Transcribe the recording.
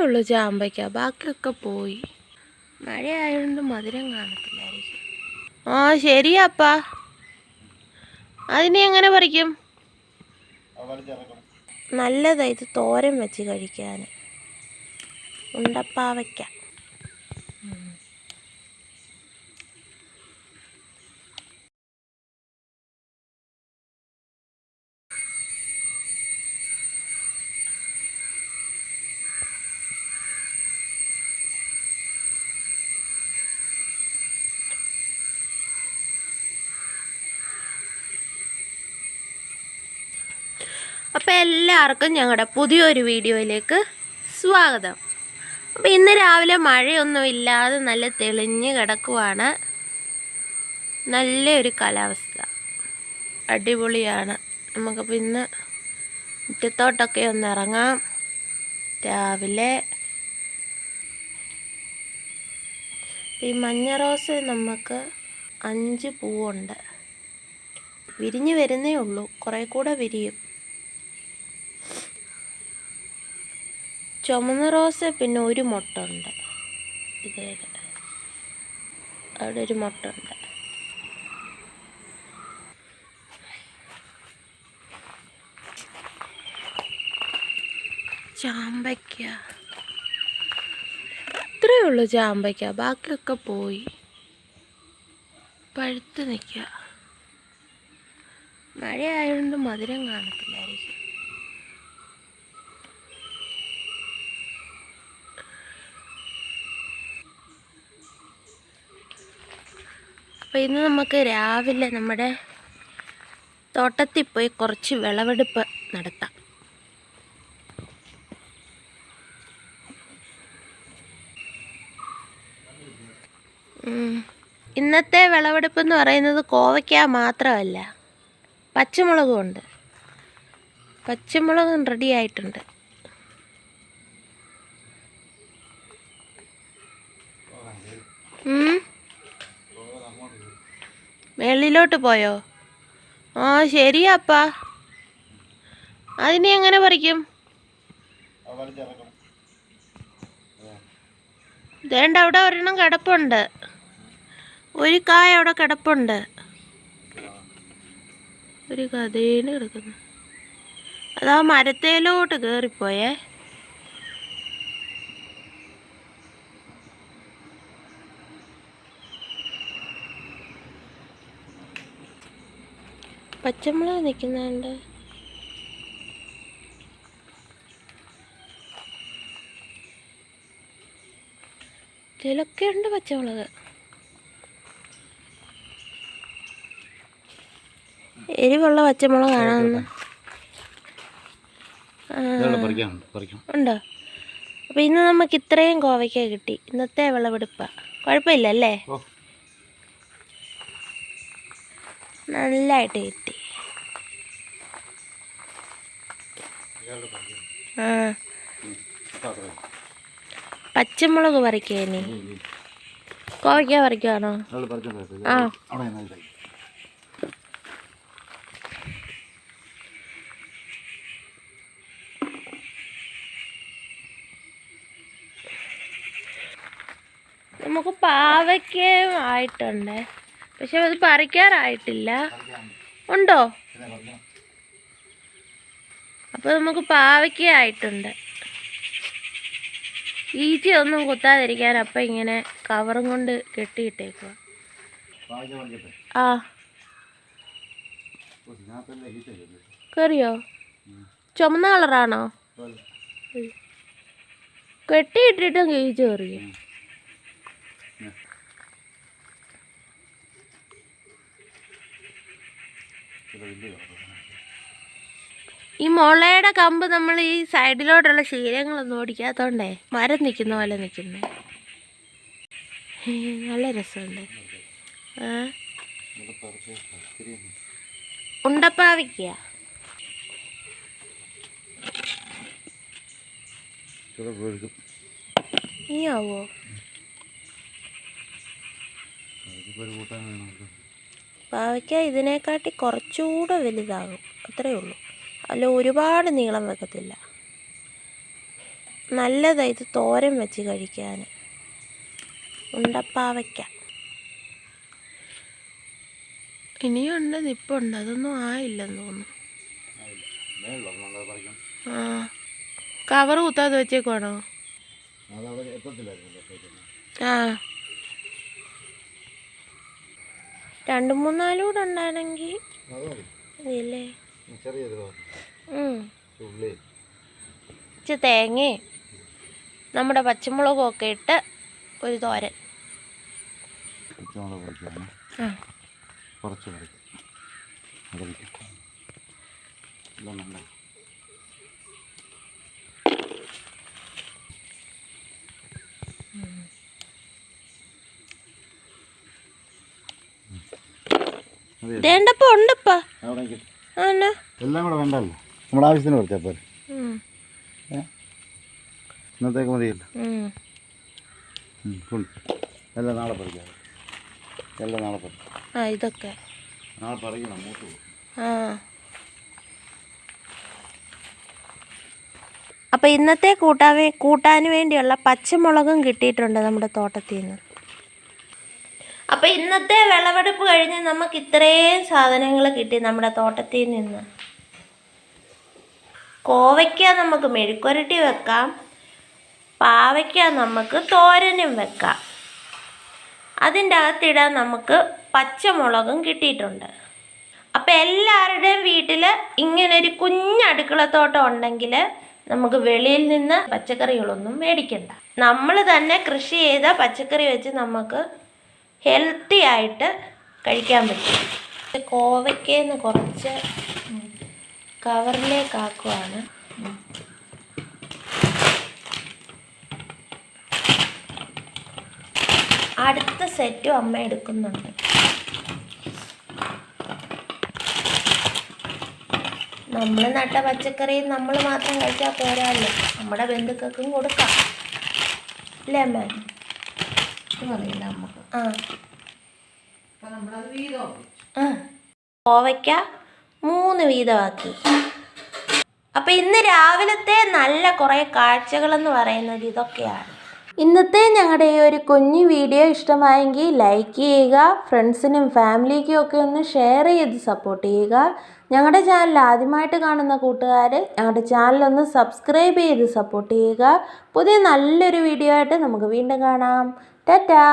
ഉള്ളൂ ചാമ്പയ്ക്ക ബാക്കിയൊക്കെ പോയി. മഴ ആയതുകൊണ്ട് മധുരം കാണത്തില്ലായിരിക്കും. ആ ശരിയാപ്പാ അതിനെ എങ്ങനെ പറിക്കും? നല്ലതാ ഇത് തോരൻ വെച്ച് കഴിക്കാൻ ഉണ്ടപ്പാവയ്ക്ക. അപ്പോൾ എല്ലാവർക്കും ഞങ്ങളുടെ പുതിയൊരു വീഡിയോയിലേക്ക് സ്വാഗതം. അപ്പോൾ ഇന്ന് രാവിലെ മഴയൊന്നും ഇല്ലാതെ നല്ല തെളിഞ്ഞ് കിടക്കുവാണ്. നല്ലൊരു കാലാവസ്ഥ. അടിപൊളിയാണ്. നമുക്കപ്പോൾ ഇന്ന് മുറ്റത്തോട്ടൊക്കെ ഒന്ന് ഇറങ്ങാം. രാവിലെ ഈ മഞ്ഞ റോസ് നമുക്ക് അഞ്ച് പൂവുണ്ട്. വിരിഞ്ഞ് വരുന്നേ ഉള്ളൂ. കുറേ കൂടെ വിരിയും. ചുമന്ന റോസ് പിന്നെ ഒരു മുട്ട ഉണ്ട് ഇതേത്. അവിടെ ഒരു മുട്ട ഉണ്ട് ചാമ്പയ്ക്ക. ഇത്രയേ ഉള്ളൂ ചാമ്പയ്ക്ക. ബാക്കിയൊക്കെ പോയി. പഴുത്ത് നിൽക്കുക. മഴ ആയതുകൊണ്ട് മധുരം കാണത്തില്ലായിരിക്കും. അപ്പോൾ ഇന്ന് നമുക്ക് രാവിലെ നമ്മുടെ തോട്ടത്തിൽ പോയി കുറച്ച് വിളവെടുപ്പ് നടത്താം. ഇന്നത്തെ വിളവെടുപ്പ് എന്ന് പറയുന്നത് കോവയ്ക്ക മാത്രമല്ല പച്ചമുളകും ഉണ്ട്. പച്ചമുളകും റെഡി ആയിട്ടുണ്ട്. മേളിലോട്ട് പോയോ? ആ ശരിയാപ്പാ. അതിനെ എങ്ങനെ പറിക്കും? വേണ്ട അവിടെ ഒരെണ്ണം കിടപ്പുണ്ട്. ഒരു കായ അവിടെ കിടപ്പുണ്ട്. ഒരു കഥേന് കിടക്കുന്നു. അതാ മരത്തേലോട്ട് കയറിപ്പോയേ പച്ചമുളക് നിൽക്കുന്നുണ്ട്. ഇതിലൊക്കെ ഉണ്ട് പച്ചമുളക്. എരിവുള്ള പച്ചമുളക് പറിക്കാം. ഉണ്ടോ? അപ്പോൾ ഇന്ന് നമുക്ക് ഇത്രയും കോവയ്ക്ക കിട്ടി. ഇന്നത്തെ വിളവെടുപ്പാണ് കുഴപ്പമില്ല അല്ലേ നല്ലതായിട്ട് കിട്ടി. ആ. പച്ചമുളക് പറിക്കേനി കോവയ്ക്ക പറിക്കുവാണോ? നമുക്ക് പാവയ്ക്കയും ആയിട്ടുണ്ട്. പക്ഷെ അത് പറിക്കാറായിട്ടില്ല. ഉണ്ടോ? അപ്പോൾ നമുക്ക് പാവയ്ക്ക ആയിട്ടുണ്ട് ഈച്ച ഒന്നും കുത്താതിരിക്കാൻ അപ്പം ഇങ്ങനെ കവറും കൊണ്ട് കെട്ടിയിട്ടേക്കുക വായിച്ച ആ. കയറിയോ ചുമന്ന കളറാണോ. കെട്ടിയിട്ടിട്ടും ഈച്ച കയറിയോ ഈ മുളയുടെ കമ്പ് നമ്മൾ ഈ സൈഡിലോട്ടുള്ള ശീലങ്ങളൊന്നും ഓടിക്കാത്തോണ്ടേ മരം നിൽക്കുന്ന പോലെ നിൽക്കുന്നേ. നല്ല രസമുണ്ട്. ഉണ്ടപ്പാവിക്ക. ആവോ? കൂട്ടാൻ വേണമല്ലോ. പാവയ്ക്ക ഇതിനെക്കാട്ടി കുറച്ചുകൂടെ വലുതാകും. അത്രയേ ഉള്ളൂ. അല്ല ഒരുപാട് നീളം വെക്കത്തില്ല. നല്ലതാണ് ഇത് തോരൻ വെച്ച് കഴിക്കാൻ. ഉണ്ടപ്പാവയ്ക്ക. ഇനിയുണ്ട് നിപ്പുണ്ട് അതൊന്നും ആയില്ലെന്ന് തോന്നുന്നു. ആ. കവർ കുത്താതെ വെച്ചേക്കുവാണോ? ആ. രണ്ട് മൂന്നാലും കൂടെ ഉണ്ടാണെങ്കിൽ തേങ്ങ മതിയല്ലേ ഇച്ചിരി തേങ്ങയും നമ്മുടെ പച്ചമുളകും ഒക്കെ ഇട്ട് ഒരു തോരൻ. കുറച്ച് ഇതൊന്നുണ്ട് ഉണ്ടപ്പാ. എല്ലാം കൂടെ വേണ്ടല്ലോ. നമ്മുടെ ആവശ്യത്തിന് പോലെ ഉം. ഇന്നത്തേക്ക് മതിയല്ലോ. എല്ലാം നാളെ പറിക്കാം. എല്ലാം നാളെ പറിക്കാം. ആ ഇതൊക്കെ. നാളെ പറിക്കണം മൂത്ത് ആ. അപ്പോൾ ഇന്നത്തെ കൂട്ടാൻ കൂട്ടാൻ വേണ്ടിയുള്ള പച്ചമുളകും കിട്ടിയിട്ടുണ്ട് നമ്മുടെ തോട്ടത്തിൽ നിന്ന് അപ്പം ഇന്നത്തെ വിളവെടുപ്പ് കഴിഞ്ഞ് നമുക്ക് ഇത്രയും സാധനങ്ങൾ കിട്ടി നമ്മുടെ തോട്ടത്തിൽ നിന്ന്. കോവയ്ക്ക നമുക്ക് മെഴുക്കുരട്ടി വെക്കാം. പാവയ്ക്ക നമുക്ക് തോരനും വെക്കാം. അതിന്റെ അകത്തിടാൻ നമുക്ക് പച്ചമുളകും കിട്ടിയിട്ടുണ്ട്. അപ്പം എല്ലാവരുടെയും വീട്ടിൽ ഇങ്ങനൊരു കുഞ്ഞടുക്കളത്തോട്ടം ഉണ്ടെങ്കിൽ നമുക്ക് വെളിയിൽ നിന്ന് പച്ചക്കറികളൊന്നും മേടിക്കണ്ട. നമ്മൾ തന്നെ കൃഷി ചെയ്ത പച്ചക്കറി വെച്ച് നമുക്ക് ഹെൽത്തി ആയിട്ട് കഴിക്കാൻ പറ്റും. കോവയ്ക്കേന്ന് കുറച്ച് കവറിലേക്ക് ആക്കുവാണ് അടുത്ത സെറ്റും അമ്മ എടുക്കുന്നുണ്ട്. നമ്മൾ നട്ട പച്ചക്കറി നമ്മൾ മാത്രം കഴിച്ചാൽ പോരാല്ലോ. നമ്മുടെ ബന്ധുക്കൾക്കും കൊടുക്കാം. അല്ലേ അമ്മ? നമുക്ക് കോവയ്ക്ക മൂന്ന് വീതമാക്കി. അപ്പം ഇന്ന് രാവിലത്തെ നല്ല കുറേ കാഴ്ചകളെന്ന് പറയുന്നത് ഇതൊക്കെയാണ്. ഇന്നത്തെ ഞങ്ങളുടെ ഈ ഒരു കുഞ്ഞു വീഡിയോ ഇഷ്ടമായെങ്കിൽ ലൈക്ക് ചെയ്യുക ഫ്രണ്ട്സിനും ഫാമിലിക്കും ഒക്കെ ഒന്ന് ഷെയർ ചെയ്ത് സപ്പോർട്ട് ചെയ്യുക. ഞങ്ങളുടെ ചാനൽ ആദ്യമായിട്ട് കാണുന്ന കൂട്ടുകാർ ഞങ്ങളുടെ ചാനൽ ഒന്ന് സബ്സ്ക്രൈബ് ചെയ്ത് സപ്പോർട്ട് ചെയ്യുക. പുതിയ നല്ലൊരു വീഡിയോ ആയിട്ട് നമുക്ക് വീണ്ടും കാണാം. ടാറ്റാ!